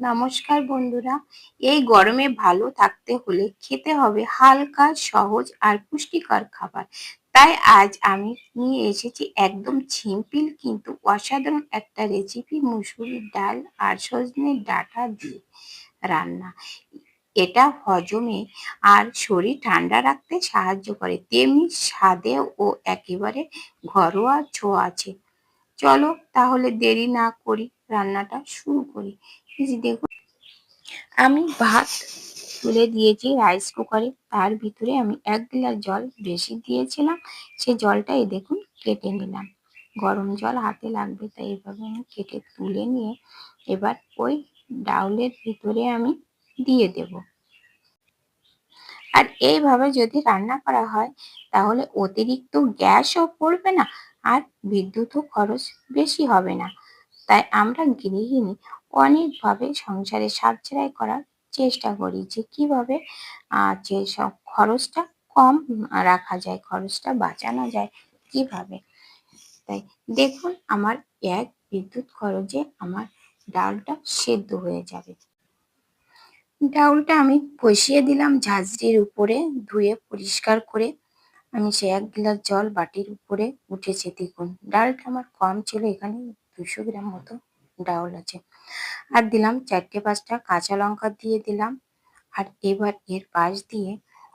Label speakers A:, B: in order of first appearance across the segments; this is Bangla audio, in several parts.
A: নমস্কার বন্ধুরা। এই গরমে ভালো থাকতে হলে খেতে হবে হালকা, সহজ আর পুষ্টিকর খাবার। তাই আজ আমি নিয়ে এসেছি একদম সিম্পল কিন্তু অসাধারণ একটা রেসিপি মুসুরির ডাল আর সজনের ডাটা দিয়ে রান্না। এটা হজমে আর শরীর ঠান্ডা রাখতে সাহায্য করে। তেমনি স্বাদে ও একেবারে ঘরোয়া ছোঁয়া আছে। চলো তাহলে দেরি না করি রান্নাটা শুরু করি। দেখুন, আমি ভাত তুলে দিয়েছি রাইস কুকারে তার ভিতরে আমি এক গ্লাস জল বেশি দিয়েছিলাম। সে জলটা এই দেখুন কেটে নিলাম। গরম জল হাতে লাগবে, তাই এভাবে আমি কেটে তুলে নিয়ে এবার ওই ডাউলের ভিতরে আমি দিয়ে দেব। আর এইভাবে যদি রান্না করা হয়, তাহলে অতিরিক্ত গ্যাসও পড়বে না আর বিদ্যুৎও খরচ বেশি হবে না। তাই আমরা গৃহিণী অনেকভাবে সংসারে সাবছাড়াই করার চেষ্টা করি যে কীভাবে যে সব খরচটা কম রাখা যায়, খরচটা বাঁচানো যায়, কীভাবে? তাই দেখুন আমার এক বিদ্যুৎ খরচে আমার ডালটা সেদ্ধ হয়ে যাবে। ডাউলটা আমি বসিয়ে দিলাম ঝাঁঝরির উপরে ধুয়ে পরিষ্কার করে। আমি সে এক গ্লাস জল বাটির উপরে উঠেছে দেখুন। ডালটা আমার কম ছিল এখানে দুশো গ্রাম মতো ডাউল আছে। আর দিলাম চারটে পাঁচটা কাঁচা লঙ্কা দিয়ে দিলাম। আর এবার এর পাশ দিয়ে,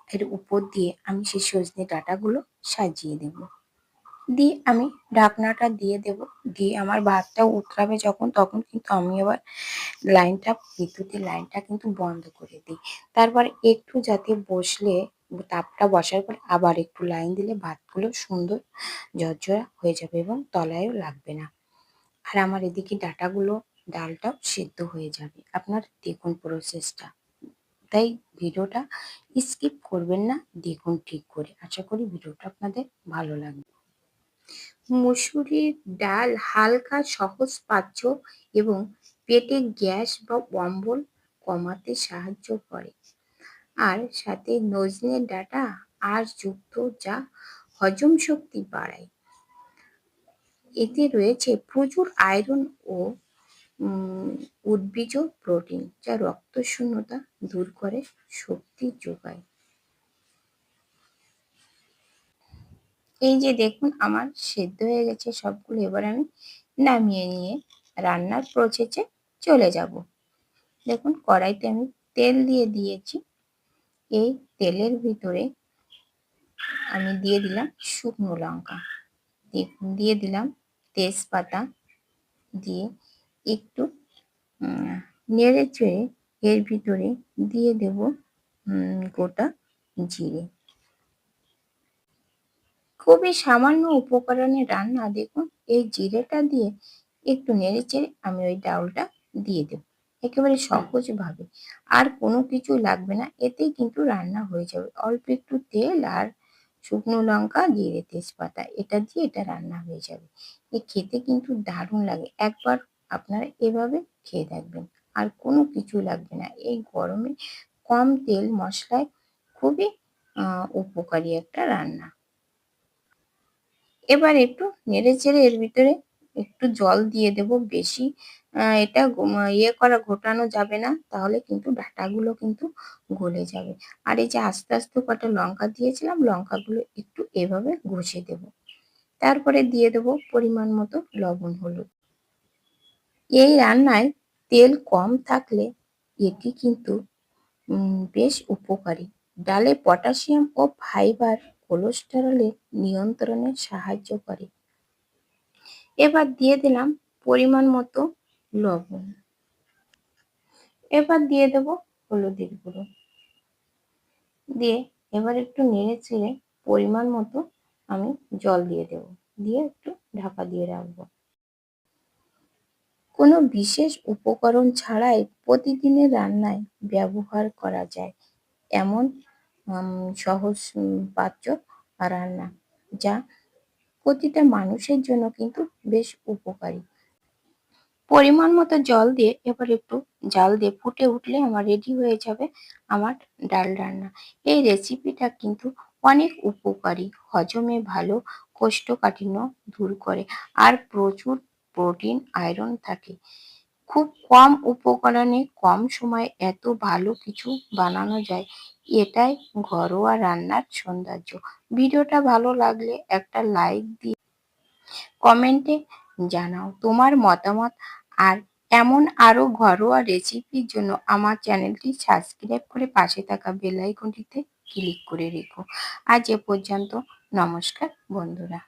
A: এর উপর দিয়ে আমি সেই সজনে ডাটাগুলো সাজিয়ে দেব। দিয়ে আমি ঢাকনাটা দিয়ে দেব। দিয়ে আমার ভাতটা উতরাবে যখন, তখন কিন্তু আমি আবার লাইনটা, বিদ্যুতের লাইনটা কিন্তু বন্ধ করে দিই। তারপর একটু যাতে বসলে, তাপটা বসার পর আবার একটু লাইন দিলে ভাতগুলো সুন্দর ঝরঝরা হয়ে যাবে এবং তলায়ও লাগবে না। আর আমার এদিকে ডাটাগুলো, ডালটাও সিদ্ধ হয়ে যাবে আপনার দেখুন প্রসেসটা তাই ভিডিওটা স্কিপ করবেন না, দেখুন ঠিক করে। আশা করি ভিডিওটা আপনাদের ভালো লাগবে। মুসুরির ডাল হালকা সহজ পাচ্য এবং পেটে গ্যাস বা অম্বল কমাতে সাহায্য করে। আর সাথে নজনের ডাটা আর যুক্ত যা হজম শক্তি বাড়ায়। এতে রয়েছে প্রচুর আয়রন ও উদ্ভিজ প্রোটিন যা রক্ত শূন্যতা দূর করে, শক্তি যোগায়। এই যে দেখুন, আমার সেদ্ধ হয়ে গেছে সবগুলো, এবার আমি নামিয়ে নিয়ে রান্নার প্রসেসে চলে যাব। দেখুন, কড়াইতে আমি তেল দিয়ে দিয়েছি। এই তেলের ভিতরে আমি দিয়ে দিলাম শুকনো লঙ্কা। দিয়ে দিলাম তেজপাতা দিয়ে একটু নেড়ে চেড়ে এর ভিতরে দিয়ে দেব গোটা জিরে। খুবই সামান্য উপকরণে রান্না, দেখুন, এই জিরেটা দিয়ে একটু নেড়ে চেড়ে আমি ওই ডাউলটা দিয়ে দেব, একেবারে সহজভাবে। আর কোনো কিছু লাগবে না, এতেই কিন্তু রান্না হয়ে যাবে। অল্প একটু তেল আর শুকনো লঙ্কা, জিরে তেজপাতা, এটা দিয়ে এটা রান্না হয়ে যাবে। এ খেতে কিন্তু দারুণ লাগে। একবার আপনারা এভাবে খেয়ে দেখবেন। আর কোনো কিছু লাগবে না। এই গরমে কম তেল মশলায় খুবই উপকারী একটা রান্না। এবার একটু নেড়ে চেড়ে এর ভিতরে একটু জল দিয়ে দেব বেশি। এটা ইয়ে করা ঘোটানো যাবে না, তাহলে কিন্তু ডাটাগুলো কিন্তু গলে যাবে। আর এই যে আস্তে আস্তে কটা লঙ্কা দিয়েছিলাম, লঙ্কাগুলো একটু এভাবে ঘষে দেব। তারপরে দিয়ে দেব পরিমাণ মতো লবণ, হলুদ। এই রান্নায় তেল কম থাকলে এটি কিন্তু বেশ উপকারী। ডালে পটাশিয়াম ও ফাইবার কোলেস্টেরলের নিয়ন্ত্রণে সাহায্য করে। এবার দিয়ে দিলাম পরিমাণ মতো লবণ। এবার দিয়ে দেব হলুদের গুঁড়ো। দিয়ে এবার একটু নেড়ে চেড়ে পরিমাণ মতো আমি জল দিয়ে দেব। দিয়ে একটু ঢাকা দিয়ে রাখব। কোনো বিশেষ উপকরণ ছাড়াই প্রতিদিনের রান্নায় ব্যবহার করা যায় এমন সহজ পাত্র রান্না যা প্রতিটা মানুষের জন্য কিন্তু বেশ উপকারী। পরিমাণ মতো জল দিয়ে, এবার একটু জাল দিয়ে ফুটে উঠলে আমার রেডি হয়ে যাবে আমার ডাল রান্না। এই রেসিপিটা কিন্তু অনেক উপকারী, হজমে ভালো, কোষ্ঠকাঠিন্য দূর করে। আর প্রচুর প্রোটিন আয়রন থাকে। খুব কম উপকরণে কম সময়ে এত ভালো কিছু বানানো যায়, এটাই ঘরোয়া রান্নার সৌন্দর্য। ভিডিওটা ভালো লাগলে একটা লাইক দিয়ে কমেন্টে জানাও তোমার মতামত। আর এমন আরও ঘরোয়া রেসিপির জন্য আমার চ্যানেলটি সাবস্ক্রাইব করে পাশে থাকা বেল আইকনটিতে ক্লিক করে রেখো। আজ এ পর্যন্ত নমস্কার বন্ধুরা।